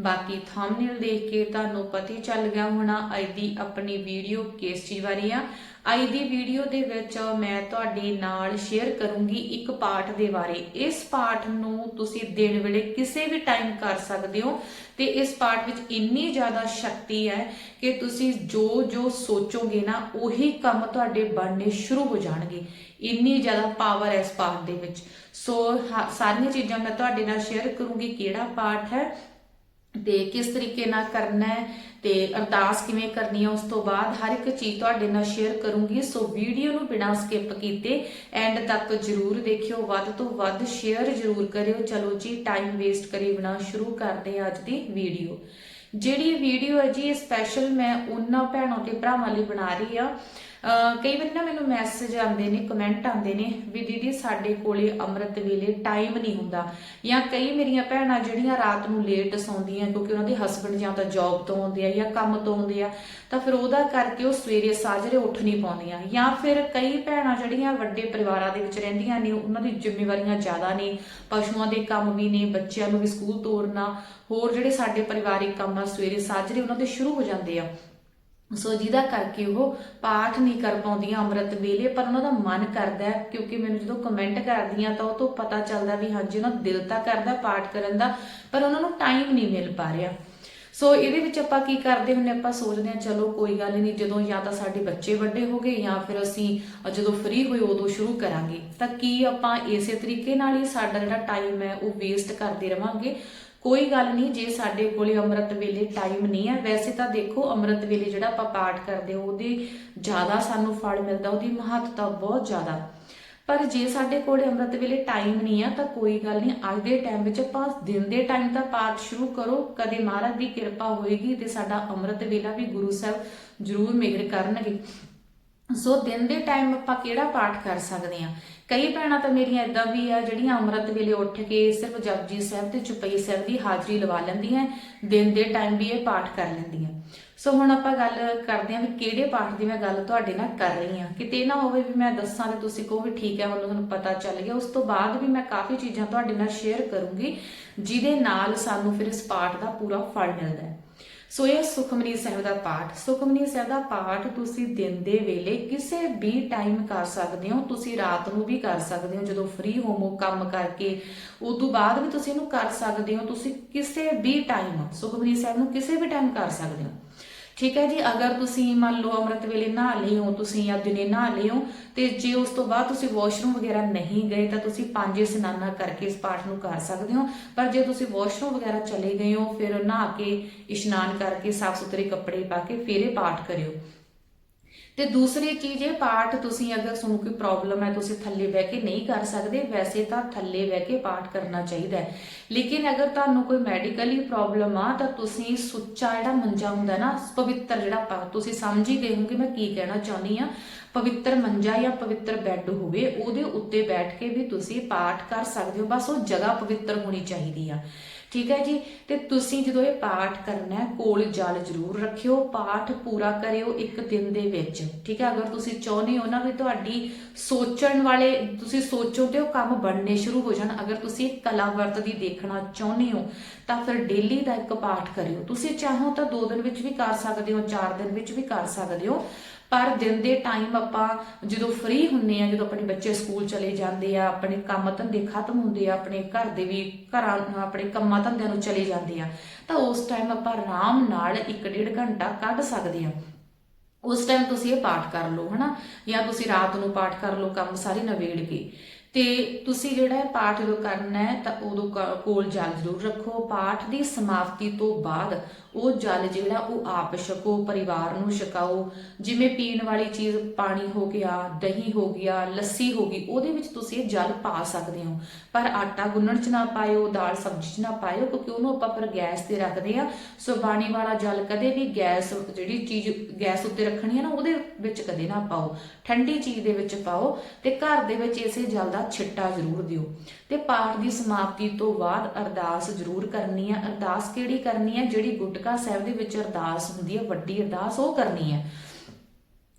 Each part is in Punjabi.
ਬਾਕੀ ਥੰਬਨੇਲ ਦੇਖ ਕੇ ਤੁਹਾਨੂੰ ਪਤਾ ਹੀ ਚੱਲ ਗਿਆ ਹੋਣਾ ਅੱਜ ਦੀ ਆਪਣੀ ਵੀਡੀਓ ਕਿਸ ਚੀਜ਼ ਬਾਰੇ ਆ। ਅੱਜ ਦੀ ਵੀਡੀਓ ਦੇ ਵਿੱਚ ਮੈਂ ਤੁਹਾਡੇ ਨਾਲ ਸ਼ੇਅਰ ਕਰੂੰਗੀ ਇੱਕ ਪਾਠ ਦੇ ਬਾਰੇ। ਇਸ ਪਾਠ ਨੂੰ ਤੁਸੀਂ ਦਿਨ ਵੇਲੇ ਕਿਸੇ ਵੀ ਟਾਈਮ ਕਰ ਸਕਦੇ ਹੋ ਤੇ ਇਸ ਪਾਠ ਵਿੱਚ ਇੰਨੀ ਜ਼ਿਆਦਾ ਸ਼ਕਤੀ ਹੈ ਕਿ ਤੁਸੀਂ ਜੋ ਜੋ ਸੋਚੋਗੇ ਨਾ, ਉਹੀ ਕੰਮ ਤੁਹਾਡੇ ਬਣਨੇ ਸ਼ੁਰੂ ਹੋ ਜਾਣਗੇ। ਇੰਨੀ ਜ਼ਿਆਦਾ ਪਾਵਰ ਹੈ ਇਸ ਪਾਠ ਦੇ ਵਿੱਚ। ਸੋ ਹਾ- ਸਾਰੀਆਂ ਚੀਜ਼ਾਂ ਮੈਂ ਤੁਹਾਡੇ ਨਾਲ ਸ਼ੇਅਰ ਕਰੂੰਗੀ ਕਿਹੜਾ ਪਾਠ ਹੈ ਤੇ ਕਿਸ ਤਰੀਕੇ ਨਾਲ ਕਰਨਾ ਹੈ ਤੇ ਅਰਦਾਸ ਕਿਵੇਂ ਕਰਨੀ ਹੈ, ਉਸ ਤੋਂ ਬਾਅਦ ਹਰ ਇੱਕ ਚੀਜ਼ ਤੁਹਾਡੇ ਨਾਲ ਸ਼ੇਅਰ ਕਰੂੰਗੀ। ਸੋ ਵੀਡੀਓ ਨੂੰ ਬਿਨਾਂ ਸਕਿਪ ਕੀਤੇ ਐਂਡ ਤੱਕ ਜਰੂਰ ਦੇਖਿਓ, ਵੱਧ ਤੋਂ ਵੱਧ ਸ਼ੇਅਰ ਜਰੂਰ ਕਰਿਓ। ਚਲੋ ਜੀ ਟਾਈਮ ਵੇਸਟ ਕਰੀ ਬਿਨਾਂ ਸ਼ੁਰੂ ਕਰਦੇ ਹਾਂ ਅੱਜ ਦੀ ਵੀਡੀਓ ਜਿਹੜੀ ਵੀਡੀਓ ਹੈ ਜੀ, ਇਹ ਸਪੈਸ਼ਲ ਮੈਂ ਉਹਨਾਂ ਭੈਣਾਂ ਤੇ ਭਰਾਵਾਂ ਲਈ ਬਣਾ ਰਹੀ ਆ ਕਈ ਵਾਰੀ ਨਾ ਮੈਨੂੰ ਮੈਸੇਜ ਆਉਂਦੇ ਨੇ ਕਮੈਂਟ ਆਉਂਦੇ ਨੇ ਵੀ ਦੀਦੀ ਸਾਡੇ ਕੋਲੇ ਅੰਮ੍ਰਿਤ ਵੇਲੇ ਟਾਈਮ ਨਹੀਂ ਹੁੰਦਾ। ਜਾਂ ਕਈ ਮੇਰੀਆਂ ਭੈਣਾਂ ਜਿਹੜੀਆਂ ਰਾਤ ਨੂੰ ਲੇਟ ਸੌਂਦੀਆਂ ਕਿਉਂਕਿ ਉਹਨਾਂ ਦੇ ਹਸਬੰਡ ਜਾਂ ਤਾਂ ਜੌਬ ਤੋਂ ਆਉਂਦੇ ਆ ਜਾਂ ਕੰਮ ਤੋਂ ਆਉਂਦੇ ਆ, ਤਾਂ ਫਿਰ ਉਹਦਾ ਕਰਕੇ ਉਹ ਸਵੇਰੇ ਸਾਜਰੇ ਉੱਠ ਨਹੀਂ ਪਾਉਂਦੀਆਂ। ਜਾਂ ਫਿਰ ਕਈ ਭੈਣਾਂ ਜਿਹੜੀਆਂ ਵੱਡੇ ਪਰਿਵਾਰਾਂ ਦੇ ਵਿੱਚ ਰਹਿੰਦੀਆਂ ਨੇ, ਉਹਨਾਂ ਦੀ ਜ਼ਿੰਮੇਵਾਰੀਆਂ ਜ਼ਿਆਦਾ ਨੇ, ਪਸ਼ੂਆਂ ਦੇ ਕੰਮ ਵੀ ਨੇ, ਬੱਚਿਆਂ ਨੂੰ ਵੀ ਸਕੂਲ ਤੋਰਨਾ, ਹੋਰ ਜਿਹੜੇ ਸਾਡੇ ਪਰਿਵਾਰਿਕ ਕੰਮ ਆ, ਸਵੇਰੇ ਸਾਜਰੇ ਉਹਨਾਂ ਦੇ ਸ਼ੁਰੂ ਹੋ ਜਾਂਦੇ ਆ। ਸੋ ਜਿਹਦਾ ਕਰਕੇ ਉਹ ਪਾਠ ਨਹੀਂ ਕਰ ਪਾਉਂਦੀਆਂ ਅੰਮ੍ਰਿਤ ਵੇਲੇ, ਪਰ ਉਹਨਾਂ ਦਾ ਮਨ ਕਰਦਾ ਕਿਉਂਕਿ ਮੈਨੂੰ ਜਦੋਂ ਕਮੈਂਟ ਕਰਦੀਆਂ ਤਾਂ ਉਹ ਤੋਂ ਪਤਾ ਚੱਲਦਾ ਵੀ ਹਾਂਜੀ, ਉਹਨਾਂ ਦਾ ਦਿਲ ਤਾਂ ਕਰਦਾ ਪਾਠ ਕਰਨ ਦਾ, ਪਰ ਉਹਨਾਂ ਨੂੰ ਟਾਈਮ ਨਹੀਂ ਮਿਲ ਪਾ ਰਿਹਾ। ਸੋ ਇਹਦੇ ਵਿੱਚ ਆਪਾਂ ਕੀ ਕਰਦੇ ਹੁੰਨੇ, ਆਪਾਂ ਸੋਚਦੇ ਹਾਂ, ਚਲੋ ਕੋਈ ਗੱਲ ਨਹੀਂ, ਜਦੋਂ ਜਾਂ ਤਾਂ ਸਾਡੇ ਬੱਚੇ ਵੱਡੇ ਹੋ ਗਏ ਜਾਂ ਫਿਰ ਅਸੀਂ ਜਦੋਂ ਫ੍ਰੀ ਹੋਏ ਉਦੋਂ ਸ਼ੁਰੂ ਕਰਾਂਗੇ। ਤਾਂ ਕੀ ਆਪਾਂ ਇਸੇ ਤਰੀਕੇ ਨਾਲ ਹੀ ਸਾਡਾ ਜਿਹੜਾ ਟਾਈਮ ਹੈ ਉਹ ਵੇਸਟ ਕਰਦੇ ਰਵਾਂਗੇ? ਕੋਈ ਗੱਲ ਨਹੀਂ, ਜੇ ਸਾਡੇ ਕੋਲੇ ਅੰਮ੍ਰਿਤ ਵੇਲੇ ਟਾਈਮ ਨਹੀਂ ਹੈ, ਵੈਸੇ ਤਾਂ ਦੇਖੋ ਅੰਮ੍ਰਿਤ ਵੇਲੇ ਜਿਹੜਾ ਆਪਾਂ ਪਾਠ ਕਰਦੇ ਉਹਦੇ ਜ਼ਿਆਦਾ ਸਾਨੂੰ ਫਲ ਮਿਲਦਾ, ਉਹਦੀ ਮਹੱਤਤਾ ਬਹੁਤ ਜ਼ਿਆਦਾ। ਪਰ ਜੇ ਸਾਡੇ ਕੋਲ ਅੰਮ੍ਰਿਤ ਵੇਲੇ ਟਾਈਮ ਨਹੀਂ ਆ ਤਾਂ ਕੋਈ ਗੱਲ ਨਹੀਂ, ਅੱਜ ਦੇ ਟਾਈਮ ਵਿੱਚ ਆਪਾਂ ਦਿਨ ਦੇ ਟਾਈਮ ਤਾਂ ਪਾਠ ਸ਼ੁਰੂ ਕਰੋ, ਕਦੇ ਮਹਾਰਾਜ ਦੀ ਕਿਰਪਾ ਹੋਏਗੀ ਤੇ ਸਾਡਾ ਅੰਮ੍ਰਿਤ ਵੇਲਾ ਵੀ ਗੁਰੂ ਸਾਹਿਬ ਜ਼ਰੂਰ ਮਿਹਰ ਕਰਨਗੇ। ਸੋ ਦਿਨ ਦੇ ਟਾਈਮ ਆਪਾਂ ਕਿਹੜਾ ਪਾਠ ਕਰ ਸਕਦੇ ਆ ਕਈ ਭੈਣਾਂ ਤਾਂ ਮੇਰੀਆਂ ਇਦਾਂ ਵੀ ਆ, ਜਿਹੜੀਆਂ ਅੰਮ੍ਰਿਤ ਵੇਲੇ ਉੱਠ ਕੇ ਸਿਰਫ ਜਪਜੀ ਸਾਹਿਬ ਤੇ ਚੁਪਈ ਸਾਹਿਬ ਦੀ ਹਾਜ਼ਰੀ ਲਵਾ ਲੈਂਦੀਆਂ, ਦਿਨ ਦੇ ਟਾਈਮ ਵੀ ਇਹ ਪਾਠ ਕਰ ਲੈਂਦੀਆਂ। ਸੋ ਹੁਣ ਆਪਾਂ ਗੱਲ ਕਰਦੇ ਹਾਂ ਵੀ ਕਿਹੜੇ ਪਾਠ ਦੀ ਮੈਂ ਗੱਲ ਤੁਹਾਡੇ ਨਾਲ ਕਰ ਰਹੀ ਹਾਂ। ਕਿਤੇ ਨਾ ਹੋਵੇ ਵੀ ਮੈਂ ਦੱਸਾਂ ਤੇ ਤੁਸੀਂ ਕਹੋ ਵੀ ਠੀਕ ਹੈ ਹੁਣ ਤੁਹਾਨੂੰ ਪਤਾ ਚੱਲ ਗਿਆ। ਉਸ ਤੋਂ ਬਾਅਦ ਵੀ ਮੈਂ ਕਾਫੀ ਚੀਜ਼ਾਂ ਤੁਹਾਡੇ ਨਾਲ ਸ਼ੇਅਰ ਕਰੂੰਗੀ, ਜਿਹਦੇ ਨਾਲ ਸਾਨੂੰ ਫਿਰ ਇਸ ਪਾਠ ਦਾ ਪੂਰਾ ਫਲ ਮਿਲਦਾ ਹੈ। ਸੋ ਇਹ ਸੁਖਮਨੀ ਸਾਹਿਬ ਦਾ ਪਾਠ। ਸੁਖਮਨੀ ਸਾਹਿਬ ਦਾ ਪਾਠ ਤੁਸੀਂ ਦਿਨ ਦੇ ਵੇਲੇ ਕਿਸੇ ਵੀ ਟਾਈਮ ਕਰ ਸਕਦੇ ਹੋ। ਤੁਸੀਂ ਰਾਤ ਨੂੰ ਵੀ ਕਰ ਸਕਦੇ ਹੋ। ਜਦੋਂ ਫ੍ਰੀ ਹੋਵੋ, ਕੰਮ ਕਰਕੇ ਉਸ ਤੋਂ ਬਾਅਦ ਵੀ ਤੁਸੀਂ ਇਹਨੂੰ ਕਰ ਸਕਦੇ ਹੋ। ਤੁਸੀਂ ਕਿਸੇ ਵੀ ਟਾਈਮ ਸੁਖਮਨੀ ਸਾਹਿਬ ਨੂੰ ਕਿਸੇ ਵੀ ਟਾਈਮ ਕਰ ਸਕਦੇ ਹੋ। ਠੀਕ ਹੈ ਜੀ, ਅਗਰ ਤੁਸੀਂ ਮੰਨ ਲਓ ਅੰਮ੍ਰਿਤ ਵੇਲੇ ਨਹਾ ਲਈ ਹੋ, ਤੁਸੀਂ ਅੱਜ ਦਿਨੇ ਨਹਾ ਲਈ ਹੋ, ਤੇ ਜੇ ਉਸ ਤੋਂ ਬਾਅਦ ਤੁਸੀਂ ਵਾਸ਼ਰੂਮ ਵਗੈਰਾ ਨਹੀਂ ਗਏ, ਤਾਂ ਤੁਸੀਂ ਪੰਜ ਇਸ਼ਨਾਨਾ ਕਰਕੇ ਇਸ ਪਾਠ ਨੂੰ ਕਰ ਸਕਦੇ ਹੋ। ਪਰ ਜੇ ਤੁਸੀਂ ਵਾਸ਼ਰੂਮ ਵਗੈਰਾ ਚਲੇ ਗਏ ਹੋ, ਫਿਰ ਨਹਾ ਕੇ ਇਸ਼ਨਾਨ ਕਰਕੇ ਸਾਫ਼ ਸੁਥਰੇ ਕੱਪੜੇ ਪਾ ਕੇ ਫਿਰ ਇਹ ਪਾਠ ਕਰਿਓ। ਤੇ ਦੂਸਰੀ ਚੀਜ਼ ਇਹ, ਪਾਠ ਤੁਸੀਂ ਅਗਰ ਤੁਹਾਨੂੰ ਕੋਈ ਪ੍ਰੋਬਲਮ ਹੈ, ਤੁਸੀਂ ਥੱਲੇ ਬਹਿ ਕੇ ਨਹੀਂ ਕਰ ਸਕਦੇ, ਵੈਸੇ ਤਾਂ ਥੱਲੇ ਬਹਿ ਕੇ ਪਾਠ ਕਰਨਾ ਚਾਹੀਦਾ ਹੈ। ਲੇਕਿਨ ਅਗਰ ਤੁਹਾਨੂੰ ਕੋਈ ਮੈਡੀਕਲੀ ਪ੍ਰੋਬਲਮ ਆ, ਤਾਂ ਤੁਸੀਂ ਸੁੱਚਾ ਜਿਹੜਾ ਮੰਜਾ ਹੁੰਦਾ ਨਾ, ਪਵਿੱਤਰ ਜਿਹੜਾ ਪਾ, ਤੁਸੀਂ ਸਮਝ ਹੀ ਗਏ ਹੋਗੇ ਮੈਂ ਕੀ ਕਹਿਣਾ ਚਾਹੁੰਦੀ ਆ ਪਵਿੱਤਰ ਮੰਜਾ ਜਾਂ ਪਵਿੱਤਰ ਬੈੱਡ ਹੋਵੇ, ਉਹਦੇ ਉੱਤੇ ਬੈਠ ਕੇ ਵੀ ਤੁਸੀਂ ਪਾਠ ਕਰ ਸਕਦੇ ਹੋ, ਬਸ ਉਹ ਜਗ੍ਹਾ ਪਵਿੱਤਰ ਹੋਣੀ ਚਾਹੀਦੀ ਆ। ਠੀਕ ਹੈ ਜੀ? ਤੇ ਤੁਸੀਂ ਜਦੋਂ ਇਹ ਪਾਠ ਕਰਨਾ ਹੈ, ਕੋਲ ਜਲ ਜ਼ਰੂਰ ਰੱਖਿਓ, ਪਾਠ ਪੂਰਾ ਕਰਿਓ ਇੱਕ ਦਿਨ ਦੇ ਵਿੱਚ। ਠੀਕ ਹੈ? ਅਗਰ ਤੁਸੀਂ ਚਾਹੁੰਦੇ ਹੋ ਨਾ ਵੀ ਤੁਹਾਡੀ ਸੋਚਣ ਵਾਲੇ, ਤੁਸੀਂ ਸੋਚੋ ਤੇ ਉਹ ਕੰਮ ਬਣਨੇ ਸ਼ੁਰੂ ਹੋ ਜਾਣ, ਅਗਰ ਤੁਸੀਂ ਕਲਾ ਵਰਤ ਦੀ ਦੇਖਣਾ ਚਾਹੁੰਦੇ ਹੋ, ਤਾਂ ਫਿਰ ਡੇਲੀ ਦਾ ਇੱਕ ਪਾਠ ਕਰਿਓ। ਤੁਸੀਂ ਚਾਹੋ ਤਾਂ 2 ਦਿਨ ਵਿੱਚ ਵੀ ਕਰ ਸਕਦੇ ਹੋ 4 ਦਿਨ ਵਿੱਚ ਵੀ ਕਰ ਸਕਦੇ ਹੋ ਪਰ ਦਿਨ ਦੇ ਟਾਈਮ ਆਪਾਂ ਜਦੋਂ ਫ੍ਰੀ ਹੁੰਨੇ ਆ ਜਦੋਂ ਆਪਣੇ ਬੱਚੇ ਸਕੂਲ ਚਲੇ ਜਾਂਦੇ ਆ, ਆਪਣੇ ਕੰਮ ਧੰਦੇ ਖਤਮ ਹੁੰਦੇ ਆ, ਆਪਣੇ ਘਰ ਦੇ ਵੀ ਘਰਾਂ, ਆਪਣੇ ਕੰਮਾਂ ਧੰਦਿਆਂ ਨੂੰ ਚਲੇ ਜਾਂਦੇ ਆ, ਤਾਂ ਉਸ ਟਾਈਮ ਆਪਾਂ ਆਰਾਮ ਨਾਲ 1.5 ਘੰਟਾ ਕੱਢ ਸਕਦੇ ਆ ਉਸ ਟਾਈਮ ਤੁਸੀਂ ਇਹ ਪਾਠ ਕਰ ਲਓ, ਹਨਾ? ਜਾਂ ਤੁਸੀਂ ਰਾਤ ਨੂੰ ਪਾਠ ਕਰ ਲਓ, ਕੰਮ ਸਾਰੇ ਨਵੇੜ ਕੇ। ਤੇ ਤੁਸੀਂ ਜਿਹੜਾ ਇਹ ਪਾਠ ਜਦੋਂ ਕਰਨਾ ਹੈ, ਤਾਂ ਉਦੋਂ ਕ- ਕੋਲ ਜਲ ਜ਼ਰੂਰ ਰੱਖੋ। ਪਾਠ ਦੀ ਸਮਾਪਤੀ ਤੋਂ ਬਾਅਦ ਉਹ ਜਲ ਜਿਹੜਾ ਉਹ ਆਪ ਛਕੋ, ਪਰਿਵਾਰ ਨੂੰ ਛਕਾਓ। ਜਿਵੇਂ ਪੀਣ ਵਾਲੀ ਚੀਜ਼ ਪਾਣੀ ਹੋ ਗਿਆ, ਦਹੀਂ ਹੋ ਗਿਆ, ਲੱਸੀ ਹੋ ਗਈ, ਉਹਦੇ ਵਿੱਚ ਤੁਸੀਂ ਜਲ ਪਾ ਸਕਦੇ ਹੋ। ਪਰ ਆਟਾ ਗੁੰਨਣ ਚ ਨਾ ਪਾਇਓ, ਦਾਲ ਸਬਜ਼ੀ ਚ ਨਾ ਪਾਇਓ, ਕਿਉਂਕਿ ਉਹਨੂੰ ਆਪਾਂ ਫਿਰ ਗੈਸ ਤੇ ਰੱਖਦੇ ਆ ਸੋ ਬਾਣੀ ਵਾਲਾ ਜਲ ਕਦੇ ਵੀ ਗੈਸ, ਜਿਹੜੀ ਚੀਜ਼ ਗੈਸ ਉੱਤੇ ਰੱਖਣੀ ਹੈ ਨਾ, ਉਹਦੇ ਵਿੱਚ ਕਦੇ ਨਾ ਪਾਓ। ਠੰਡੀ ਚੀਜ਼ ਦੇ ਵਿੱਚ ਪਾਓ ਤੇ ਘਰ ਦੇ ਵਿੱਚ ਇਸੇ ਜਲ ਦਾ ਛਿੱਟਾ ਜ਼ਰੂਰ ਦਿਓ। ਤੇ ਪਾਠ ਦੀ ਸਮਾਪਤੀ ਤੋਂ ਬਾਅਦ ਅਰਦਾਸ ਜ਼ਰੂਰ ਕਰਨੀ ਹੈ। ਅਰਦਾਸ ਕਿਹੜੀ ਕਰਨੀ ਹੈ? ਜਿਹੜੀ ਗੁੱਟ ਗੁਟਕਾ ਸਾਹਿਬ ਦੇ ਵਿੱਚ ਅਰਦਾਸ ਹੁੰਦੀ ਹੈ, ਵੱਡੀ ਅਰਦਾਸ ਉਹ ਕਰਨੀ ਹੈ।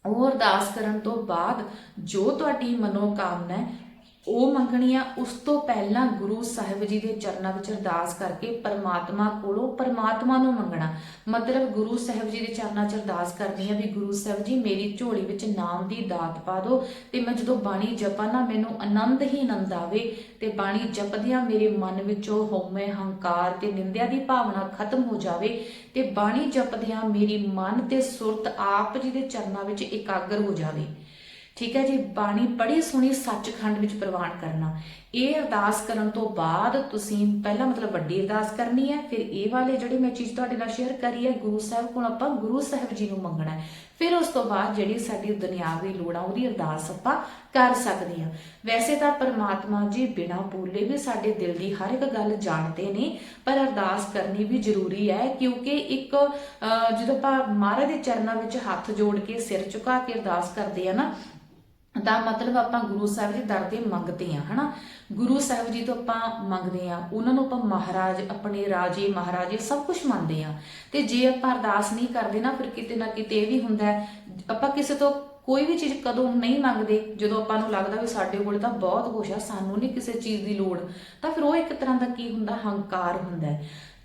ਉਹ ਅਰਦਾਸ ਕਰਨ ਤੋਂ ਬਾਅਦ ਜੋ ਤੁਹਾਡੀ ਮਨੋਕਾਮਨਾ ਹੈ ਉਹ ਮੰਗਣੀ ਆ ਉਸ ਤੋਂ ਪਹਿਲਾਂ ਗੁਰੂ ਸਾਹਿਬ ਜੀ ਦੇ ਚਰਨਾਂ ਵਿੱਚ ਅਰਦਾਸ ਕਰਕੇ ਪਰਮਾਤਮਾ ਕੋਲੋਂ ਪਰਮਾਤਮਾ ਨੂੰ ਮੰਗਣਾ। ਮਤਲਬ ਗੁਰੂ ਸਾਹਿਬ ਜੀ ਦੇ ਚਰਨਾਂ 'ਚ ਅਰਦਾਸ ਕਰਨੀ ਆ ਵੀ ਗੁਰੂ ਸਾਹਿਬ ਜੀ, ਮੇਰੀ ਝੋਲੀ ਵਿੱਚ ਨਾਮ ਦੀ ਦਾਤ ਪਾ ਦਿਓ ਤੇ ਮੈਂ ਜਦੋਂ ਬਾਣੀ ਜਪਾਂ ਨਾ, ਮੈਨੂੰ ਆਨੰਦ ਹੀ ਆਨੰਦ ਆਵੇ ਤੇ ਬਾਣੀ ਜਪਦਿਆਂ ਮੇਰੇ ਮਨ ਵਿੱਚੋਂ ਹਉਮੈ ਹੰਕਾਰ ਤੇ ਨਿੰਦਿਆ ਦੀ ਭਾਵਨਾ ਖਤਮ ਹੋ ਜਾਵੇ ਤੇ ਬਾਣੀ ਜਪਦਿਆਂ ਮੇਰੀ ਮਨ ਤੇ ਸੁਰਤ ਆਪ ਜੀ ਦੇ ਚਰਨਾਂ ਵਿੱਚ ਇਕਾਗਰ ਹੋ ਜਾਵੇ। ਠੀਕ ਹੈ ਜੀ ਬਾਣੀ ਬੜੀ ਸੋਹਣੀ ਸੱਚਖੰਡ ਵਿੱਚ ਪ੍ਰਵਾਨ ਕਰਨਾ। ਇਹ ਅਰਦਾਸ ਕਰਨ ਤੋਂ ਬਾਅਦ ਤੁਸੀਂ ਪਹਿਲਾਂ ਮਤਲਬ ਵੱਡੀ ਅਰਦਾਸ ਕਰਨੀ ਹੈ ਫਿਰ ਇਹ ਵਾਲੇ ਜਿਹੜੀ ਮੈਂ ਚੀਜ਼ ਤੁਹਾਡੇ ਨਾਲ ਸ਼ੇਅਰ ਕਰੀ ਹੈ ਗੁਰੂ ਸਾਹਿਬ ਕੋਲ ਆਪਾਂ ਗੁਰੂ ਸਾਹਿਬ ਜੀ ਨੂੰ ਮੰਗਣਾ ਹੈ। ਫਿਰ ਉਸ ਤੋਂ ਬਾਅਦ ਜਿਹੜੀ ਸਾਡੀ ਦੁਨਿਆਵੀ ਲੋੜਾਂ ਉਹਦੀ ਅਰਦਾਸ ਆਪਾਂ ਕਰ ਸਕਦੇ ਹਾਂ। ਵੈਸੇ ਤਾਂ ਪਰਮਾਤਮਾ ਜੀ ਬਿਨਾਂ ਬੋਲੇ ਵੀ ਸਾਡੇ ਦਿਲ ਦੀ ਹਰ ਇੱਕ ਗੱਲ ਜਾਣਦੇ ਨੇ ਪਰ ਅਰਦਾਸ ਕਰਨੀ ਵੀ ਜ਼ਰੂਰੀ ਹੈ ਕਿਉਂਕਿ ਇੱਕ ਅਹ, ਜਦੋਂ ਆਪਾਂ ਮਹਾਰਾਜ ਦੇ ਚਰਨਾਂ ਵਿੱਚ ਹੱਥ ਜੋੜ ਕੇ ਸਿਰ ਝੁਕਾ ਕੇ ਅਰਦਾਸ ਕਰਦੇ ਆ ਨਾ ਦਾ ਮਤਲਬ ਆਪਾਂ ਗੁਰੂ ਸਾਹਿਬ ਦੇ ਦਰ ਤੇ ਮੰਗਦੇ ਆ ਹਨਾ? ਗੁਰੂ ਸਾਹਿਬ ਜੀ ਤੋਂ ਆਪਾਂ ਮੰਗਦੇ ਆ ਉਹਨਾਂ ਨੂੰ ਆਪਾਂ ਮਹਾਰਾਜ, ਆਪਣੇ ਰਾਜੇ, ਮਹਾਰਾਜੇ ਸਭ ਕੁਝ ਮੰਨਦੇ ਆ ਤੇ ਜੇ ਆਪਾਂ ਅਰਦਾਸ ਨਹੀਂ ਕਰਦੇ ਨਾ, ਫਿਰ ਕਿਤੇ ਨਾ ਕਿਤੇ ਇਹ ਵੀ ਹੁੰਦਾ ਆਪਾਂ ਕਿਸੇ ਤੋਂ ਕੋਈ ਵੀ ਚੀਜ਼ ਕਦੋਂ ਨਹੀਂ ਮੰਗਦੇ। ਜਦੋਂ ਆਪਾਂ ਨੂੰ ਲੱਗਦਾ ਵੀ ਸਾਡੇ ਕੋਲ ਤਾਂ ਬਹੁਤ ਕੁਝ ਆ, ਸਾਨੂੰ ਨਹੀਂ ਕਿਸੇ ਚੀਜ਼ ਦੀ ਲੋੜ, ਤਾਂ ਫਿਰ ਉਹ ਇੱਕ ਤਰ੍ਹਾਂ ਦਾ ਕੀ ਹੁੰਦਾ? ਹੰਕਾਰ ਹੁੰਦਾ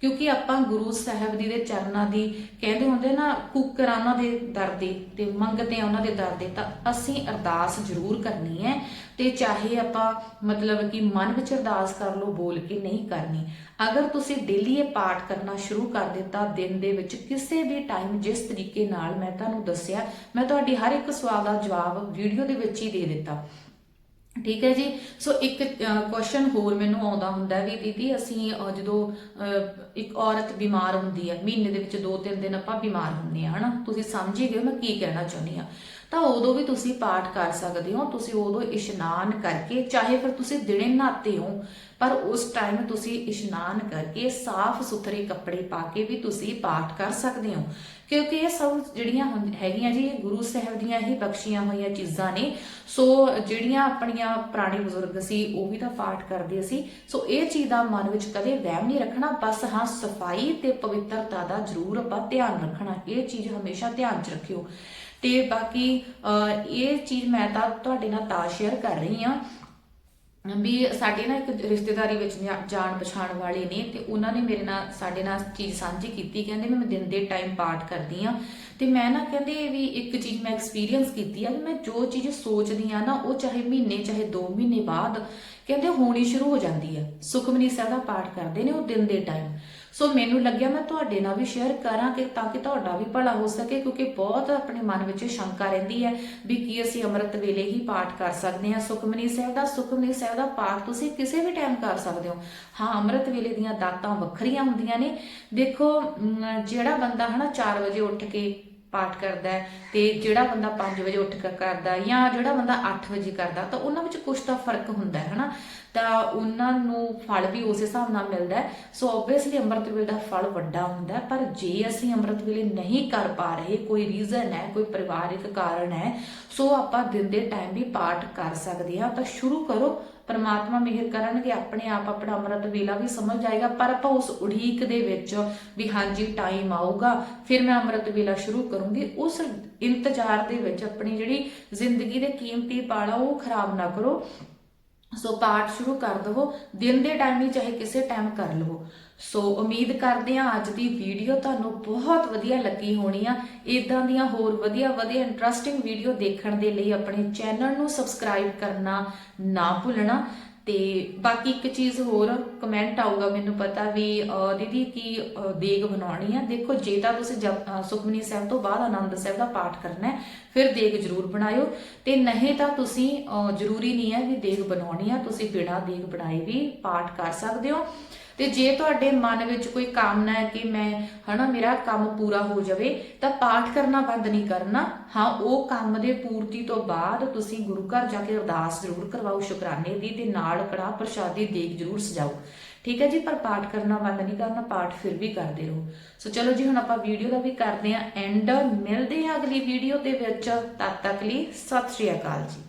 ਕਿਉਂਕਿ ਆਪਾਂ ਗੁਰੂ ਸਾਹਿਬ ਜੀ ਦੇ ਚਰਨਾਂ ਦੀ ਕਹਿੰਦੇ ਹੁੰਦੇ ਨਾ ਕੁਕਰਾਂ ਉਹਨਾਂ ਦੇ ਦਰ ਦੇ ਤੇ ਮੰਗਦੇ ਆ ਉਹਨਾਂ ਦੇ ਦਰ ਦੇ, ਤਾਂ ਅਸੀਂ ਅਰਦਾਸ ਜ਼ਰੂਰ ਕਰਨੀ ਹੈ ਤੇ ਚਾਹੇ ਆਪਾਂ ਮਤਲਬ ਕਿ ਮਨ ਵਿੱਚ ਅਰਦਾਸ ਕਰ ਲਓ, ਬੋਲ ਕੇ ਨਹੀਂ ਕਰਨੀ। ਅਗਰ ਤੁਸੀਂ ਡੇਲੀ ਇਹ ਪਾਠ ਕਰਨਾ ਸ਼ੁਰੂ ਕਰ ਦਿੱਤਾ ਦਿਨ ਦੇ ਵਿੱਚ, ਕਿਸੇ ਵੀ ਟਾਈਮ ਜਿਸ ਤਰੀਕੇ ਨਾਲ ਮੈਂ ਤੁਹਾਨੂੰ ਦੱਸਿਆ, ਮੈਂ ਤੁਹਾਡੀ ਹਰ ਇੱਕ ਸਵਾਲ ਦਾ ਜਵਾਬ ਵੀਡੀਓ ਦੇ ਵਿੱਚ ਹੀ ਦੇ ਦਿੱਤਾ। ਠੀਕ ਹੈ ਜੀ? ਸੋ ਇੱਕ ਕੁਐਸਚਨ ਹੋਰ ਮੈਨੂੰ ਆਉਂਦਾ ਹੁੰਦਾ ਵੀ ਦੀਦੀ ਅਸੀਂ ਜਦੋਂ ਅਹ, ਇੱਕ ਔਰਤ ਬਿਮਾਰ ਹੁੰਦੀ ਹੈ ਮਹੀਨੇ ਦੇ ਵਿੱਚ 2-3 ਦਿਨ ਆਪਾਂ ਬਿਮਾਰ ਹੁੰਦੇ ਆ ਹਨਾ? ਤੁਸੀਂ ਸਮਝ ਹੀ ਗਏ ਮੈਂ ਕੀ ਕਹਿਣਾ ਚਾਹੁੰਦੀ ਆ ਤਾਂ ਉਦੋਂ ਵੀ ਤੁਸੀਂ ਪਾਠ ਕਰ ਸਕਦੇ ਹੋ, ਤੁਸੀਂ ਉਦੋਂ ਇਸ਼ਨਾਨ ਕਰਕੇ, ਚਾਹੇ ਫਿਰ ਤੁਸੀਂ ਦਿਨੇ ਨਹਾਤੇ ਹੋ, ਪਰ ਉਸ ਟਾਈਮ ਤੁਸੀਂ ਇਸ਼ਨਾਨ ਕਰਕੇ ਸਾਫ਼ ਸੁਥਰੇ ਕੱਪੜੇ ਪਾ ਕੇ ਵੀ ਤੁਸੀਂ ਪਾਠ ਕਰ ਸਕਦੇ ਹੋ। ਕਿਉਂਕਿ ਇਹ ਸਭ ਜਿਹੜੀਆਂ ਹੈਗੀਆਂ ਜੀ, ਇਹ ਗੁਰੂ ਸਾਹਿਬ ਦੀਆਂ ਹੀ ਬਖਸ਼ੀਆਂ ਹੋਈਆਂ ਚੀਜ਼ਾਂ ਨੇ। ਸੋ ਜਿਹੜੀਆਂ ਆਪਣੀਆਂ ਪੁਰਾਣੇ ਬਜ਼ੁਰਗ ਸੀ, ਉਹ ਵੀ ਤਾਂ ਪਾਠ ਕਰਦੇ ਸੀ। ਸੋ ਇਹ ਚੀਜ਼ ਦਾ ਮਨ ਵਿੱਚ ਕਦੇ ਵਹਿਮ ਨਹੀਂ ਰੱਖਣਾ, ਬਸ ਹਾਂ ਸਫ਼ਾਈ ਤੇ ਪਵਿੱਤਰਤਾ ਦਾ ਜ਼ਰੂਰ ਆਪਾਂ ਧਿਆਨ ਰੱਖਣਾ। ਇਹ ਚੀਜ਼ ਹਮੇਸ਼ਾ ਧਿਆਨ 'ਚ ਰੱਖਿਓ। ਤੇ ਬਾਕੀ ਇਹ ਚੀਜ਼ ਮੈਂ ਤਾਂ ਤੁਹਾਡੇ ਨਾਲ ਤਾਂ ਸ਼ੇਅਰ ਕਰ ਰਹੀ ਹਾਂ ਵੀ ਸਾਡੇ ਨਾਲ ਇੱਕ ਰਿਸ਼ਤੇਦਾਰੀ ਵਿੱਚ ਜਾਣ ਪਛਾਣ ਵਾਲੇ ਨੇ ਤੇ ਉਹਨਾਂ ਨੇ ਮੇਰੇ ਨਾਲ, ਸਾਡੇ ਨਾਲ ਚੀਜ਼ ਸਾਂਝੀ ਕੀਤੀ, ਕਹਿੰਦੇ ਵੀ ਮੈਂ ਦਿਨ ਦੇ ਟਾਈਮ ਪਾਠ ਕਰਦੀ ਆ ਤੇ ਮੈਂ ਨਾ ਕਹਿੰਦੇ ਵੀ ਇੱਕ ਚੀਜ਼ ਮੈਂ ਐਕਸਪੀਰੀਅੰਸ ਕੀਤੀ ਆ ਵੀ ਮੈਂ ਜੋ ਚੀਜ਼ ਸੋਚਦੀ ਆ ਨਾ, ਉਹ ਚਾਹੇ ਮਹੀਨੇ, ਚਾਹੇ 2 ਮਹੀਨੇ ਬਾਅਦ, ਕਹਿੰਦੇ ਹੋਣੀ ਸ਼ੁਰੂ ਹੋ ਜਾਂਦੀ ਹੈ ਸੁਖਮਨੀ ਸਾਹਿਬ ਦਾ ਪਾਠ ਕਰਦੇ ਨੇ ਉਹ ਦਿਨ ਦੇ ਟਾਈਮ ਸੋ ਮੈਨੂੰ ਲੱਗਿਆ ਮੈਂ ਤੁਹਾਡੇ ਨਾਲ ਵੀ ਸ਼ੇਅਰ ਕਰਾਂ ਕਿ ਤਾਂ ਕਿ ਤੁਹਾਡਾ ਵੀ ਭਲਾ ਹੋ ਸਕੇ, ਕਿਉਂਕਿ ਬਹੁਤ ਆਪਣੇ ਮਨ ਵਿੱਚ ਸ਼ੰਕਾ ਰਹਿੰਦੀ ਹੈ ਵੀ ਕੀ ਅਸੀਂ ਅੰਮ੍ਰਿਤ ਵੇਲੇ ਹੀ ਪਾਠ ਕਰ ਸਕਦੇ ਹਾਂ। ਸੁਖਮਨੀ ਸਾਹਿਬ ਦਾ, ਸੁਖਮਨੀ ਸਾਹਿਬ ਦਾ ਪਾਠ ਤੁਸੀਂ ਕਿਸੇ ਵੀ ਟਾਈਮ ਕਰ ਸਕਦੇ ਹੋ। ਹਾਂ, ਅੰਮ੍ਰਿਤ ਵੇਲੇ ਦੀਆਂ ਦਾਤਾਂ ਵੱਖਰੀਆਂ ਹੁੰਦੀਆਂ ਨੇ। ਦੇਖੋ ਜਿਹੜਾ ਬੰਦਾ ਹਨਾ 4 ਵਜੇ ਉੱਠ ਕੇ ਪਾਠ ਕਰਦਾ ਹੈ ਤੇ ਜਿਹੜਾ ਬੰਦਾ 5 ਵਜੇ ਉੱਠ ਕੇ ਕਰਦਾ ਜਾਂ ਜਿਹੜਾ ਬੰਦਾ 8 ਵਜੇ ਕਰਦਾ ਤਾਂ ਉਹਨਾਂ ਵਿੱਚ ਕੁਝ ਤਾਂ ਫ਼ਰਕ ਹੁੰਦਾ ਹੈ, ਹਨਾ? ਤਾਂ ਉਹਨਾਂ ਨੂੰ ਫਲ ਵੀ ਉਸ ਹਿਸਾਬ ਨਾਲ ਮਿਲਦਾ ਹੈ। ਸੋ ਆਬਵੀਅਸਲੀ ਅੰਮ੍ਰਿਤ ਵੇਲੇ ਦਾ ਫਲ ਵੱਡਾ ਹੁੰਦਾ ਪਰ ਜੇ ਅਸੀਂ ਅੰਮ੍ਰਿਤ ਵੇਲੇ ਨਹੀਂ ਕਰ ਪਾ ਰਹੇ, ਕੋਈ ਰੀਜ਼ਨ ਹੈ, ਕੋਈ ਪਰਿਵਾਰਿਕ ਕਾਰਨ ਹੈ ਸੋ ਆਪਾਂ ਦਿਨ ਦੇ ਟਾਈਮ ਵੀ ਪਾਠ ਕਰ ਸਕਦੇ ਹਾਂ। ਤਾਂ ਸ਼ੁਰੂ ਕਰੋ ਪਰਮਾਤਮਾ ਮਿਹਰ ਕਰਨਗੇ, ਆਪਣੇ ਆਪ ਆਪਣਾ ਅੰਮ੍ਰਿਤ ਵੇਲਾ ਵੀ ਸਮਝ ਜਾਏਗਾ, ਪਰ ਆਪਾਂ ਉਸ ਉਡੀਕ ਦੇ ਵਿੱਚ ਵੀ ਹਾਂਜੀ ਟਾਈਮ ਆਊਗਾ, ਫਿਰ ਮੈਂ ਅੰਮ੍ਰਿਤ ਵੇਲਾ ਸ਼ੁਰੂ ਕਰੂੰਗੀ। ਉਸ ਇੰਤਜ਼ਾਰ ਦੇ ਵਿੱਚ ਆਪਣੀ ਜਿਹੜੀ ਜ਼ਿੰਦਗੀ ਦੇ ਕੀਮਤੀ ਪਲ ਉਹ ਖਰਾਬ ਨਾ ਕਰੋ। ਸੋ ਪਾਠ ਸ਼ੁਰੂ ਕਰ ਦਵੋ। ਦਿਨ ਦੇ ਟਾਈਮ ਹੀ ਚਾਹੇ ਕਿਸੇ ਟਾਈਮ ਕਰ ਲਵੋ। ਸੋ ਉਮੀਦ ਕਰਦੇ ਹਾਂ ਅੱਜ ਦੀ ਵੀਡੀਓ ਤੁਹਾਨੂੰ ਬਹੁਤ ਵਧੀਆ ਲੱਗੀ ਹੋਣੀ ਆ। ਇਦਾਂ ਦੀਆਂ ਹੋਰ ਵਧੀਆ ਵਧੀਆ ਇੰਟਰਸਟਿੰਗ ਵੀਡੀਓ ਦੇਖਣ ਦੇ ਲਈ ਆਪਣੇ ਚੈਨਲ ਨੂੰ ਸਬਸਕ੍ਰਾਈਬ ਕਰਨਾ ਨਾ ਭੁੱਲਣਾ। ਤੇ ਬਾਕੀ ਇੱਕ ਚੀਜ਼ ਹੋਰ ਕਮੈਂਟ ਆਊਗਾ ਮੈਨੂੰ ਪਤਾ ਵੀ ਦੀਦੀ ਕੀ ਦੇਗ ਬਣਾਉਣੀ ਆ। ਦੇਖੋ, ਜੇ ਤਾਂ ਤੁਸੀਂ ਜਪ- ਸੁਖਮਨੀ ਸਾਹਿਬ ਤੋਂ ਬਾਅਦ ਆਨੰਦ ਸਾਹਿਬ ਦਾ ਪਾਠ ਕਰਨਾ ਹੈ, ਫਿਰ ਦੇਗ ਜ਼ਰੂਰ ਬਣਾਇਓ। ਤੇ ਨਹੀਂ ਤਾਂ ਤੁਸੀਂ ਜ਼ਰੂਰੀ ਨਹੀਂ ਹੈ ਵੀ ਦੇਗ ਬਣਾਉਣੀ ਆ। ਤੁਸੀਂ ਬਿਨਾਂ ਦੇਗ ਬਣਾਏ ਵੀ ਪਾਠ ਕਰ ਸਕਦੇ ਹੋ। ਤੇ ਜੇ ਤੁਹਾਡੇ ਮਨ ਵਿੱਚ ਕੋਈ ਕਾਮਨਾ ਹੈ ਕਿ ਮੈਂ, ਹਨਾ, ਮੇਰਾ ਕੰਮ ਪੂਰਾ ਹੋ ਜਾਵੇ, ਤਾਂ ਪਾਠ ਕਰਨਾ ਬੰਦ ਨਹੀਂ ਕਰਨਾ। ਹਾਂ, ਉਹ ਕੰਮ ਦੇ ਪੂਰਤੀ ਤੋਂ ਬਾਅਦ ਤੁਸੀਂ ਗੁਰੂ ਘਰ ਜਾ ਕੇ ਅਰਦਾਸ ਜ਼ਰੂਰ ਕਰਵਾਓ, ਸ਼ੁਕਰਾਨੇ ਦੀ ਤੇ ਨਾਲ ਕੜਾਹ ਪ੍ਰਸ਼ਾਦੀ ਦੇਖ ਜ਼ਰੂਰ ਸਜਾਓ। ਠੀਕ ਹੈ ਜੀ, ਪਰ ਪਾਠ ਕਰਨਾ ਬੰਦ ਨਹੀਂ ਕਰਨਾ, ਪਾਠ ਫਿਰ ਵੀ ਕਰਦੇ ਰਹੋ। ਸੋ ਚਲੋ ਜੀ, ਹੁਣ ਆਪਾਂ ਵੀਡੀਓ ਦਾ ਵੀ ਕਰਦੇ ਹਾਂ। ਐਂਡ ਮਿਲਦੇ ਹਾਂ ਅਗਲੀ ਵੀਡੀਓ ਦੇ ਵਿੱਚ। ਤਦ ਤੱਕ ਲਈ ਸਤਿ ਸ਼੍ਰੀ ਅਕਾਲ ਜੀ।